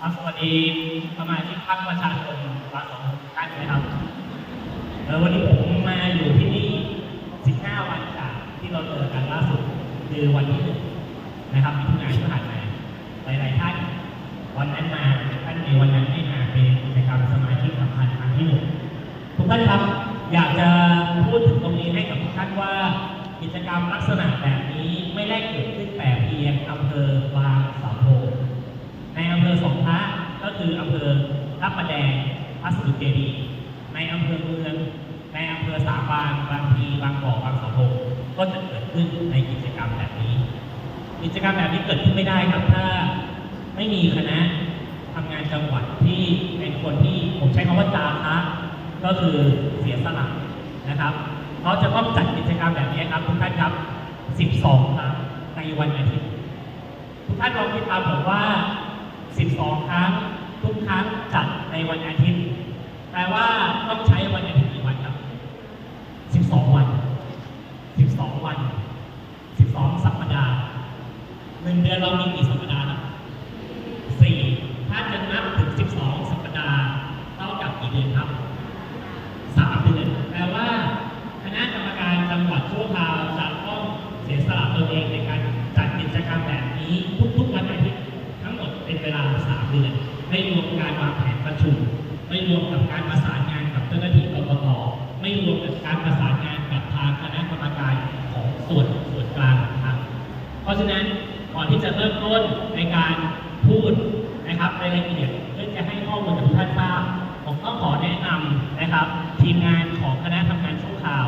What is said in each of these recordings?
ครับสวัสดีสมาชิกพรรคประชาชนรัฐสองท่านนะครับเออวันนี้ผมมาอยู่ที่นี่ 15 วันจากที่เราเจอกันล่าสุดคือวันที่นะครับมิถุนายนที่ผ่านมาหลายๆท่าน วันนั้นมาท่านในวันนั้นไม่มาเป็นกิจกรรมสมาชิกสัมพันธ์ครั้งที่หนึ่งทุกท่านครับอยากจะพูดถึงตรงนี้ให้กับทุกท่านว่ากิจกรรมลักษณะแบบนี้ไม่ได้เกิดขึ้นแต่เพียงอำเภอบางสาวโพธิ์ ในอำเภอสองพระก็คืออำเภอทับ ประแดงพระสมุทรเจดีย์ในอำเภอเมือง ในอำเภอสาบางบางพีบางบ่อบางสะพงก็จะเกิดขึ้นในกิจกรรมแบบนี้ กิจกรรมแบบนี้เกิดขึ้นไม่ได้ครับถ้าไม่มีคณะทำงานจังหวัดที่เป็นคนที่ผมใช้คำว่าจาคะก็คือเสียสละนะครับเขาจะต้องจัดกิจกรรมแบบนี้ครับทุกท่านครับ 12 ครั้งในวันอาทิตย์ทุกท่านลองคิดตามผมว่า 12 ครั้ง ทุกครั้งจัดในวันอาทิตย์แปลว่าต้องใช้วันอาทิตย์กี่วันครับ 12 วัน 12 วัน 12 สัปดาห์หนึ่งเดือนเรามีกี่สัปดาห์นะสี่ถ้าจะนับถึง 12 สัปดาห์เท่ากับกี่เดือนครับสามเดือนแปลว่าคณะกรรมการจังหวัดชั่วคราวจะต้องเสียสละตัวเองในการจัดกิจกรรมแบบนี้ทุกๆวันอาทิตย์ทั้งหมดเป็นเวลาสามเดือน ไม่รวมการวางแผนประชุม ไม่รวมกับการประสานงานกับเจ้าหน้าที่กรกตไม่รวมกับการประสานงานกับทางคณะกรรมการของส่วนส่วนกลางครับเพราะฉะนั้นก่อนที่จะเริ่มต้นในการพูดนะครับในรายละเอียดเพื่อจะให้ข้อมูลกับทุกท่านทราบผมก็ขอแนะนำนะครับ ทีมงานของคณะทำงานชั่วคราว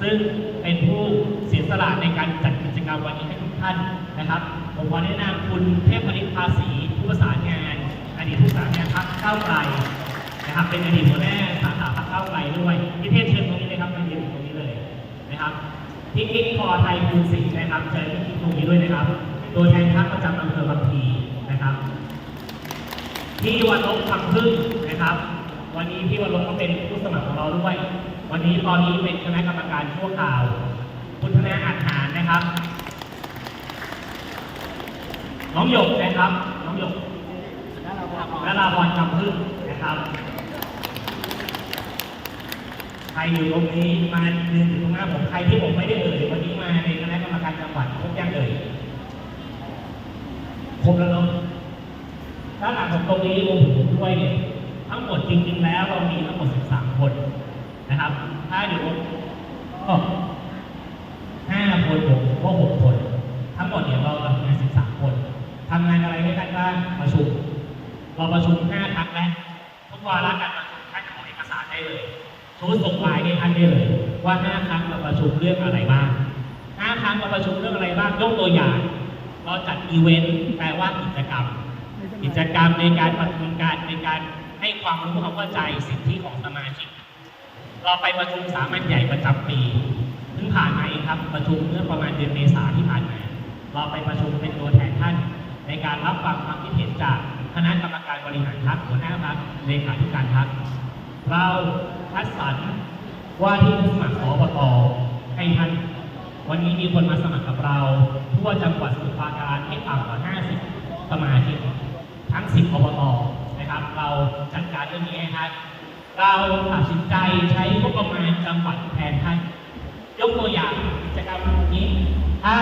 ซึ่งเป็นผู้เสียสละในการจัดกิจกรรมวันนี้ให้ทุกท่านนะครับ ผมขอแนะนำคุณเทพผลิตภาษีผู้ประสานงาน ดีตผู้สานงานพรรคก้าไกลนะครับเป็นอดีตหัวหน้าสาขาพรรคก้าไกลด้วยพี่เทพเชิญตรงนี้เลยครับมายืนตรงนี้เลยนะครับพี่กิ๊กคอไทยคูณศรีนะครับเชิญพี่กิ๊กตรงนี้ด้วยนะครับตัวแทนพรรคประจำอำเภอบางพีนะครับพี่วันลบคำพึ่งนะครับ วันนี้พี่วันลบก็เป็นผู้สมัครของเราด้วย วันนี้ตอนนี้เป็นคณะกรรมการชั่วคราวคุณธนาอาหารนะครับ น้องหยกนะครับ น้องหยก และลาบอลคำพึ่งนะครับใครอยู่ตรงนี้มายืนอยู่ตรงหน้าผมใครที่ผมไม่ได้เอ่ยวันนี้มาในคณะกรรมการจังหวัดครบยังเอ่ยครบแล้วเนาะถ้าหลังผมตรงนี้รวมถึงผมด้วยเนี่ยทั้งหมดจริงๆแล้วเรามีทั้งหมด 13 คนนะครับ ถ้าเดี๋ยวก็ห้าคนผมก็หกคน ทั้งหมดเนี่ยเราทำงาน 13 คนทำงานอะไรด้วยกันบ้างประชุม เราประชุม5ครั้งแล้วทุกวาระการประชุมท่านขอเอกสารได้เลยทูตส่งไลน์ให้ท่านได้เลย ว่า5ครั้งเราประชุมเรื่องอะไรบ้าง5ครั้งเราประชุมเรื่องอะไรบ้างยกตัวอย่าง เราจัดอีเวนต์แปลว่ากิจกรรม กิจกรรมในการประชุมการในการให้ความรู้ความเข้าใจสิทธิของสมาชิก เราไปประชุมสามัญใหญ่ประจำปีเพิ่งผ่านมาเองครับประชุมเมื่อประมาณเดือนเมษาที่ผ่านมา เราไปประชุมเป็นตัวแทนท่าน ในการรับฟังความคิดเห็นจาก คณะกรรมการบริหารพรรคหัวหน้าพรรคเลขาธิการพรรคเราคัดสรรว่าที่ผู้สมัครสอบตให้ท่านวันนี้มีคนมาสมัครกับเรา ทั่วจังหวัดสมุทรปราการให้ต่ำกว่า 50 สมาชิกทั้ง 10 อบตนะครับ เราจัดการเรื่องนี้ให้ท่านเราตัดสินใจใช้งบประมาณจังหวัดแทนท่าน ยกตัวอย่างกิจกรรมนี้ ถ้า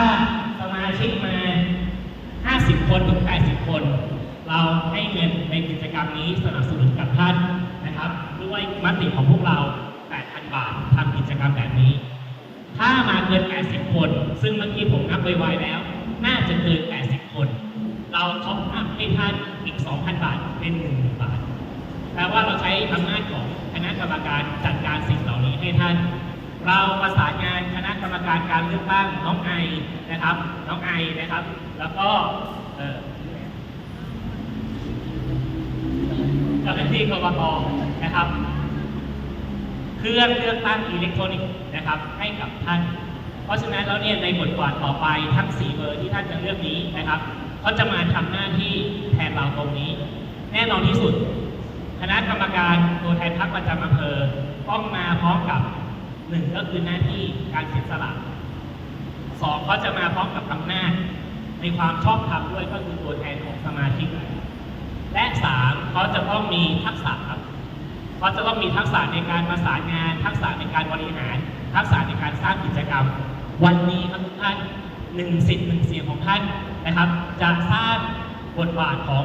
สมาชิกมา 50 คนถึง 80 คน เราให้เงินในกิจกรรมนี้สนับสนุนกับท่านนะครับด้วยมติของพวกเรา 8,000 บาททำกิจกรรมแบบนี้ ถ้ามาเกิน 80 คน ซึ่งเมื่อกี้ผมนับไวๆแล้ว น่าจะเกิน 80 คน เราท็อปอัพให้ท่านอีก 2,000 บาทเป็น1,000บาทแปลว่าเราใช้อำนาจของคณะกรรมการจัดการสิ่งเหล่านี้ให้ท่าน เราประสานงานคณะกรรมการการเลือกตั้งน้องไอนะครับ น้องไอนะครับ แล้วก็ เจ้าหน้าที่กรกตนะครับ เครื่องเลือกตั้งอิเล็กทรอนิกส์นะครับ ให้กับท่าน เพราะฉะนั้นแล้วเนี่ยในบทบาทต่อไปทั้ง 4 เบอร์ที่ท่านจะเลือกนี้นะครับเขาจะมาทำหน้าที่แทนเราตรงนี้ แน่นอนที่สุด คณะกรรมการตัวแทนพรรคประจำอำเภอต้องมาพร้อมกับหนึ่งก็คือหน้าที่การเสียสละสองเขาจะมาพร้อมกับอำนาจในความชอบธรรมด้วยก็คือตัวแทนของสมาชิก และต้องมีทักษะครับเขาจะต้องมีทักษะในการประสานงาน ทักษะในการบริหาร ทักษะในการสร้างกิจกรรม วันนี้ครับทุกท่านหนึ่งสิทธิ์หนึ่งเสียงของท่านนะครับ จะสร้างบทบาทของ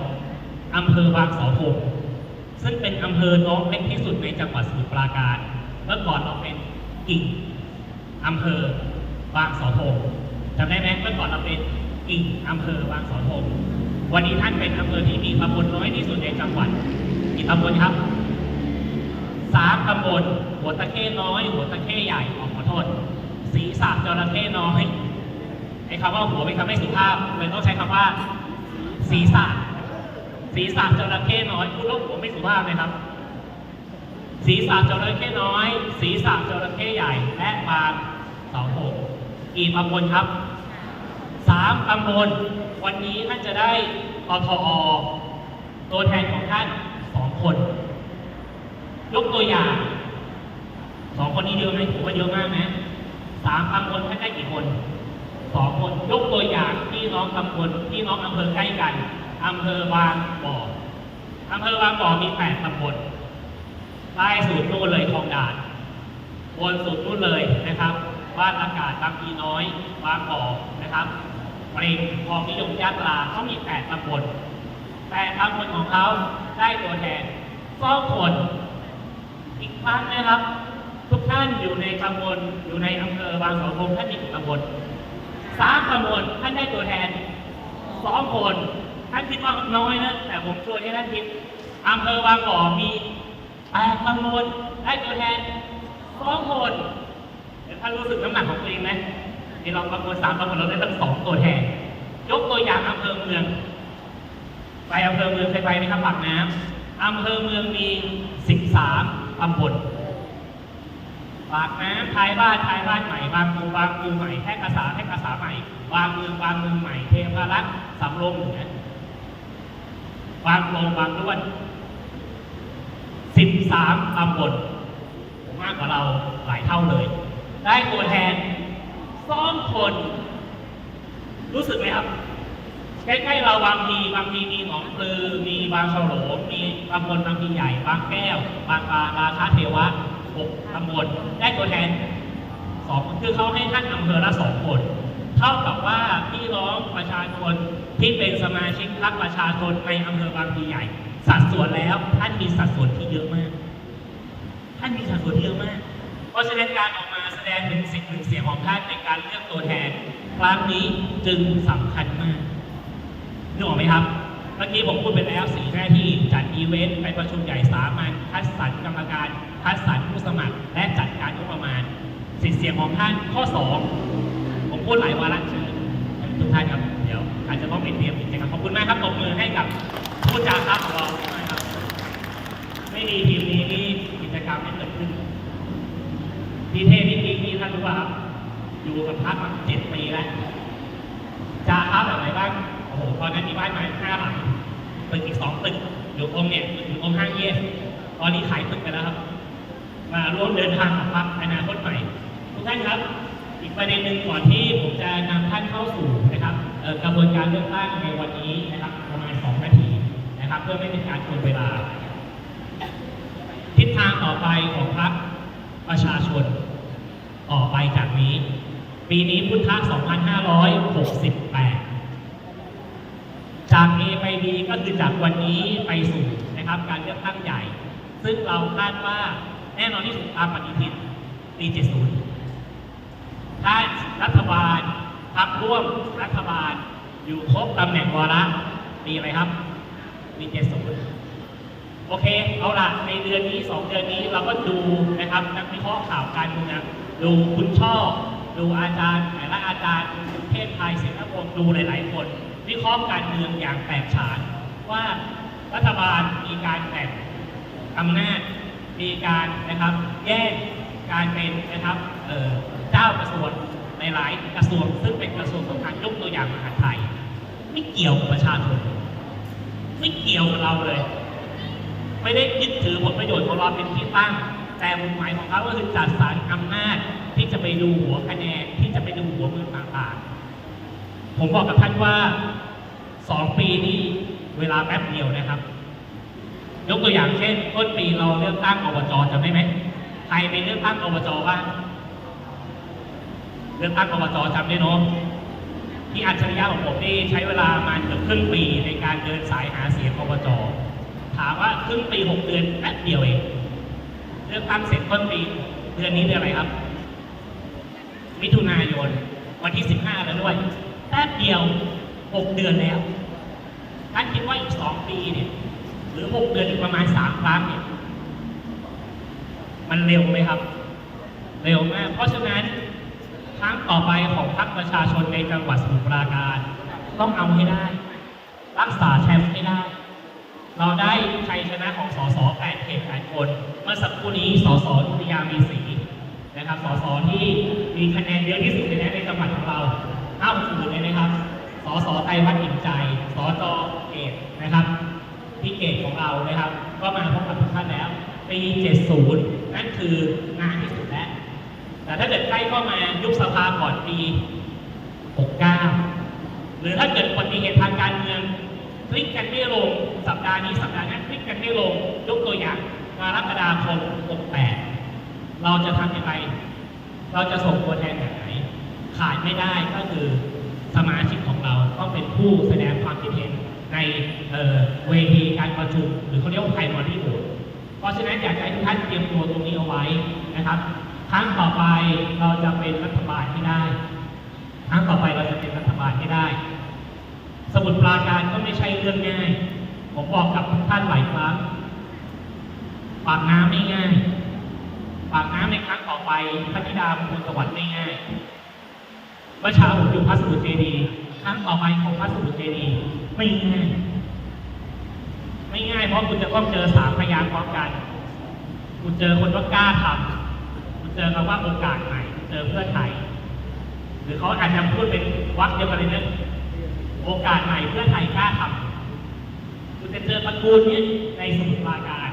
อำเภอบางเสาธงซึ่งเป็นอำเภอน้องเล็กที่สุดในจังหวัดสมุทรปราการ เมื่อก่อนเราเป็นกิ่งอำเภอบางเสาธงจำได้ไหมเมื่อก่อนเราเป็นกิ่งอำเภอบางเสาธง วันนี้ท่านเป็นอำเภอที่มีตำบลน้อยที่สุดในจังหวัดกี่ตำบลครับสามตำบลหัวตะเข้น้อย หัวตะเข้ใหญ่ขอขอโทษสีสากจระเข้น้อยไอ้คำว่าหัวเป็นคำไม่สุภาพเลยต้องใช้คำว่าศีรษะศีรษะจระเข้น้อยพูดแล้วผมไม่สุภาพเลยครับศีรษะจระเข้น้อย ศีรษะจระเข้ใหญ่ และบางสาธงกี่ตำบลครับสามตำบล วันนี้ท่านจะได้อทอตัวแทนของท่านสองคน ยกตัวอย่างสองคนนี้เยอะไหมผมว่าเยอะมากนะสามตำบลท่านได้กี่คนสองคนยกตัวอย่างพี่น้องตำบลพี่น้องอำเภอใกล้กันอำเภอบางบ่ออำเภอบางบ่อมีแปดตำบลใต้สุดนู่นเลยคลองด่านบนสุดนู่นเลยนะครับ บ้านอากาศบางพีน้อย บางบ่อนะครับ ปรมคลองนิยมยาตราเขามีแปดตำบลแต่ตำบลของเขาได้ตัวแทนสองคนอีกครั้งนะครับ ทุกท่านอยู่ในตำบลอยู่ในอำเภอบางสาธงท่านมีกี่ตำบลสามตำบลท่านได้ตัวแทนสองคนท่านคิดว่าน้อยนะแต่ผมชวนให้ท่านคิดอำเภอบางบ่อมีแปดตำบลได้ตัวแทนสองคนเดี๋ยวท่านรู้สึกน้ำหนักของตัวเองไหม ที่เราประมวลสามตำบลเราได้ตั้งสองตัวแทน ยกตัวอย่างอำเภอเมือง ไปอำเภอเมืองเคยไปไหมครับปากน้ำอำเภอเมืองมีสิบสามตำบลปากน้ำท้ายบ้านท้ายบ้านใหม่บางปูบางปูใหม่แพร่กษาแพร่กษาใหม่บางเมืองบางเมืองใหม่เทพารักษ์สำโรงเหนือบางโรงบางล้วนสิบสามตำบลมากกว่าเราหลายเท่าเลย ได้ตัวแทน สองคน รู้สึกไหมครับ ใกล้ๆเราบางทีบางทีมีหนองปลือ มีบางฉลงมีตำบลบางทีใหญ่ บางแก้ว บางปลาราชาเทวะหกตำบลได้ตัวแทนสองคือเขาให้ท่านอำเภอละสองคนเท่ากับว่าพี่น้องประชาชนที่เป็นสมาชิกพรรคประชาชนในอำเภอบางพลีใหญ่ สัดส่วนแล้วท่านมีสัดส่วนที่เยอะมาก ท่านมีสัดส่วนที่เยอะมาก เพราะฉะนั้นการออกมา ดงเป็นสิ่งหนึ่งเสียงของท่านในการเลือกตัวแทน ครั้งนี้จึงสำคัญมากนึกออกไหมครับ เมื่อกี้ผมพูดไปแล้วสี่หน้าที่จัดอีเวนต์ไปประชุมใหญ่สามัญคัดสรรกรรมการคัดสรรผู้สมัคร และจัดการงบประมาณ สิทธิเสียงของท่านข้อสองผมพูดหลายวาระเชิญทุกท่านครับ เดี๋ยวอาจจะต้องเป็นเตรียมกิจกรรมขอบคุณมากครับตบมือให้กับผู้จาครับของเราด้วยครับ ไม่มีทีมนี้นี่กิจกรรมไม่เกิดขึ้นพี่เทพพี่พีพี่ท่านรู้ป่ะครับ อยู่กับพักมาเจ็ดปีแล้วจาครับแบบไหนบ้าง โอ้โห ตอนนั้นมีบ้านไม้ห้าหลังตึกอีกสองตึกอยู่องค์เนี่ยอยู่องค์ห้างเยสตอนนี้ขายตึกไปแล้วครับ มาร่วมเดินทางกับพรรคอนาคตใหม่ ทุกท่านครับ อีกประเด็นหนึ่งก่อนที่ผมจะนำท่านเข้าสู่นะครับกระบวนการเลือกตั้งในวันนี้นะครับประมาณ2นาทีนะครับ เพื่อไม่เป็นการกินเวลา ทิศทางต่อไปของพรรคประชาชน ต่อไปจากนี้ ปีนี้พุทธ2568 จาก A ไป B ก็คือจากวันนี้ไปสู่นะครับการเลือกตั้งใหญ่ ซึ่งเราคาดว่าแน่นอนที่สุดตามปฏิทินปี70 ถ้ารัฐบาลพักร่วมรัฐบาลอยู่ครบตำแหน่งวาระปีอะไรครับปี70 โอเค เอาละในเดือนนี้สองเดือนนี้เราก็ดูนะครับนักวิเคราะห์ข่าวการเมือง ดูคุณช่อดูอาจารย์แต่ละอาจารย์คุณเทพไทยเสนาพงศ์ดูหลาย ๆ คนวิเคราะห์การเมืองอย่างแตกฉานว่ารัฐบาลมีการแบ่งอำนาจมีการนะครับแยกการเป็นนะครับเจ้ากระทรวงในหลายกระทรวง ซึ่งเป็นกระทรวงสำคัญยกตัวอย่างมหาไทย ไม่เกี่ยวกับประชาชนไม่เกี่ยวกับเราเลย ไม่ได้ยึดถือผลประโยชน์ของเราเป็นที่ตั้ง แต่มุ่งหมายของเขาก็คือจัดสรรอำนาจที่จะไปดูหัวคะแนนที่จะไปดูหัวเมืองต่างๆ ผมบอกกับท่านว่าสองปีนี้เวลาแป๊บเดียวนะครับ ยกตัวอย่างเช่น ต้นปีเราเลือกตั้งอบจจำได้ไหมใครไปเลือกตั้งอบจบ้างเลือกตั้งอบจจำได้เนอะที่อัจฉริยะของผมนี่ใช้เวลามาเกือบครึ่งปีในการเดินสายหาเสียงอบจถามว่าครึ่งปีหกเดือนแป๊บเดียวเอง เลือกตั้งเสร็จต้นปีเดือนนี้เดือนอะไรครับ มิถุนายนวันที่ 15 แล้วด้วยแป๊บเดียว 6 เดือนแล้วท่านคิดว่าอีก 2 ปีเนี่ยหรือ 6 เดือนอีกประมาณ 3 ครั้งเนี่ยมันเร็วไหมครับ เร็วมาก เพราะฉะนั้นครั้งต่อไปของพรรคประชาชนในจังหวัดสมุทรปราการ ต้องเอาให้ได้ รักษาแชมป์ให้ได้ เราได้ชัยชนะของสส8เขต8คนเมื่อสักครู่นี้สสยุทธยามีศรีนะครับสสที่มีคะแนนเยอะที่สุดเลยนในจังหวัดของเราเท่าอื่นเลยนะครับสสไตรวัดอิ่มใจสจเกตนะครับพี่เกตของเรานะครับ ก็มาพบกับทุกท่านแล้วปี70 นั่นคือนานที่สุดแล้วแต่ถ้าเกิดใกล้เข้ามายุบสภาก่อนปี 69 หรือถ้าเกิดอุบัติเหตุทาง การเมืองพลิกกันไม่ลงสัปดาห์นี้สัปดาห์นั้นพลิกกันไม่ลงยกตัวอย่างกรกฎาคม68 เราจะทำยังไงเราจะส่งตัวแทนแบบไหนขาดไม่ได้ก็คือสมาชิกของเราต้องเป็นผู้แสดงความคิดเห็นในเเวทีการประชุมหรือเขาเรียกว่าไพรมารีโหวตเพราะฉะนั้นอยากจะให้ทุกท่านเตรียมตัวตรงนี้เอาไว้นะครับครั้งต่อไปเราจะเป็นรัฐบาลที่ได้ครั้งต่อไปเราจะเป็นรัฐบาลให้ได้ สมุดปราการก็ไม่ใช่เรื่องง่าย ผมบอกกับทุกท่านหลายครั้งปากน้ำไม่ง่าย ปากน้ำในครั้งต่อไปพระธิดาบนสวรรค์ไม่ง่ายเมื่อเช้าผมอยู่พระสมุทรเจดีครั้งต่อไปของพระสมุทรเจดีไม่ง่าย ไม่ง่ายเพราะคุณจะต้องเจอสามพยานพร้อมกันคุณเจอคนว่ากล้าทำคุณเจอคำว่าโอกาสใหม่เจอเพื่อไทยหรือเขาอาจจะพูดเป็นวักเดียวกันเลยนะ โอกาสใหม่เพื่อไทยกล้าทำคุณจะเจอตระกูลนี้ในสมุทรปราการ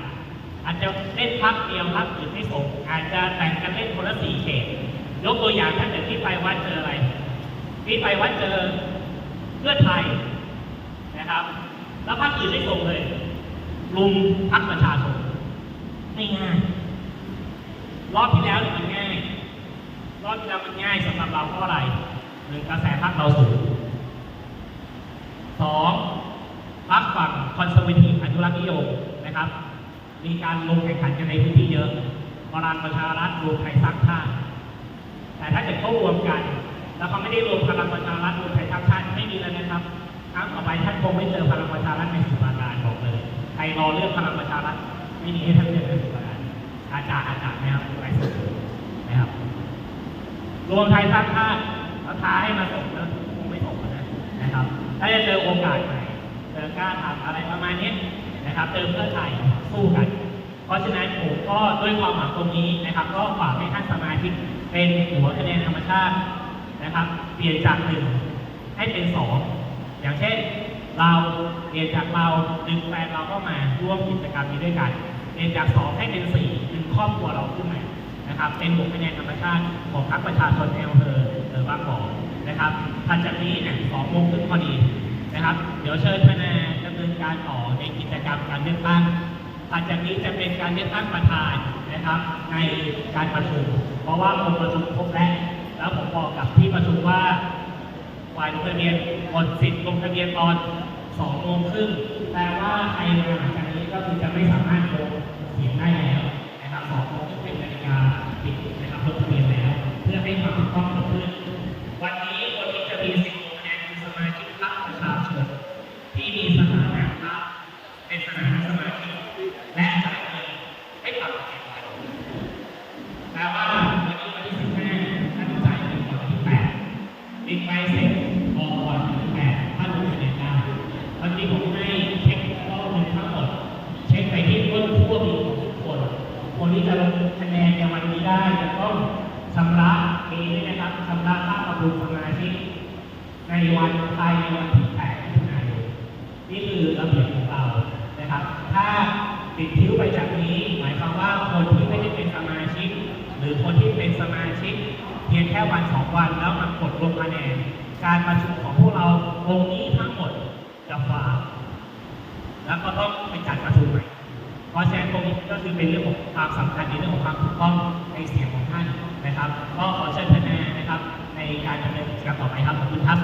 อาจจะเล่นพักเดียวพักอื่นไม่ส่งอาจจะแต่งกันเล่นคนละสี่เขตยกตัวอย่างถ้าเกิดที่ไปวัดเจออะไรที่ไปวัดเจอเพื่อไทยนะครับ แล้วพักอื่นไม่ส่งเลยลุมพักประชาชนไม่ง่ายรอบที่แล้วเนี่ยมันง่าย รอบที่แล้วมันง่ายสำหรับเราเพราะอะไรหนึ่งกระแสพักเราสูง สองพักฝั่งคอนเซอร์เวทีฟอนุรักษ์นิยมนะครับ มีการลงแข่งขันกันในพื้นที่เยอะพลังประชารัฐรวมไทยสร้างชาติแต่ถ้าเกิดเขารวมกัน แล้วเขาไม่ได้รวมพลังประชารัฐรวมไทยสร้างชาติไม่มีแล้วนะครับครั้งต่อไปท่านคงไม่เจอพลังประชารัฐในสุราการบอกเลยใครรอเลือกพลังประชารัฐไม่มีให้ท่านเจอในสุราการอาจารย์อาจารย์นะครับไรสุดนะครับ รวมไทยสร้างชาติแล้วท้าให้มาส่งแล้วคงไม่ส่งนะนะครับ ถ้าจะเจอโอกาสใหม่เจอกล้าทำอะไรประมาณนี้นะครับเจอเพื่อไทยสู้กัน เพราะฉะนั้นผมก็ด้วยความหวังตรงนี้นะครับ ก็ฝากให้ท่านสมาชิกเป็นหัวคะแนนธรรมชาตินะครับเปลี่ยนจากหนึ่งให้เป็นสองอย่างเช่นเราเปลี่ยนจากเราดึงแฟนเราเข้ามาร่วมกิจกรรมนี้ด้วยกันเปลี่ยนจากสองให้เป็นสี่ดึงครอบครัวเราขึ้นมานะครับ เป็นหัวคะแนนธรรมชาติของพรรคประชาชนในอำเภอเออบางบ่อ นะครับถัดจากนี้เนี่ยสองโมงครึ่งพอดีนะครับ เดี๋ยวเชิญพนาดำเนินการต่อในกิจกรรมการเลือกตั้งหลังจากนี้จะเป็นการเลือกตั้งประธานนะครับ ในการประชุม เพราะว่าองค์ประชุมครบแล้วแล้วผมบอกกับที่ประชุมว่าฝ่ายลงทะเบียนหมดสิทธิ์ลงทะเบียนตอนสองโมงครึ่งแปลว่าใครมาหลังจากนี้ก็คือจะไม่สามารถลงเสียงได้แล้วนะครับสองโมงก็เป็นนาฬิกาปิดนะครับลงทะเบียนแล้ว เพื่อให้ความ นี่คือระเบียบของเรานะครับ ถ้าติดทิ้วไปจากนี้ หมายความว่าคนที่ไม่ได้เป็นสมาชิก หรือคนที่เป็นสมาชิก เพียงแค่วันสองวันแล้วมากดลงคะแนนการประชุมของพวกเราตรงนี้ทั้งหมดจะฟ้าแล้วก็ต้องไปจัดประชุมใหม่เพราะฉะนั้นตรงนี้ก็คือเป็นเรื่องของความสำคัญในเรื่องของความถูกต้องในเสียงของท่านนะครับ ก็ขอเชิญท่านนะครับ ในการดำเนินกิจกรรมต่อไปครับขอบคุณครับ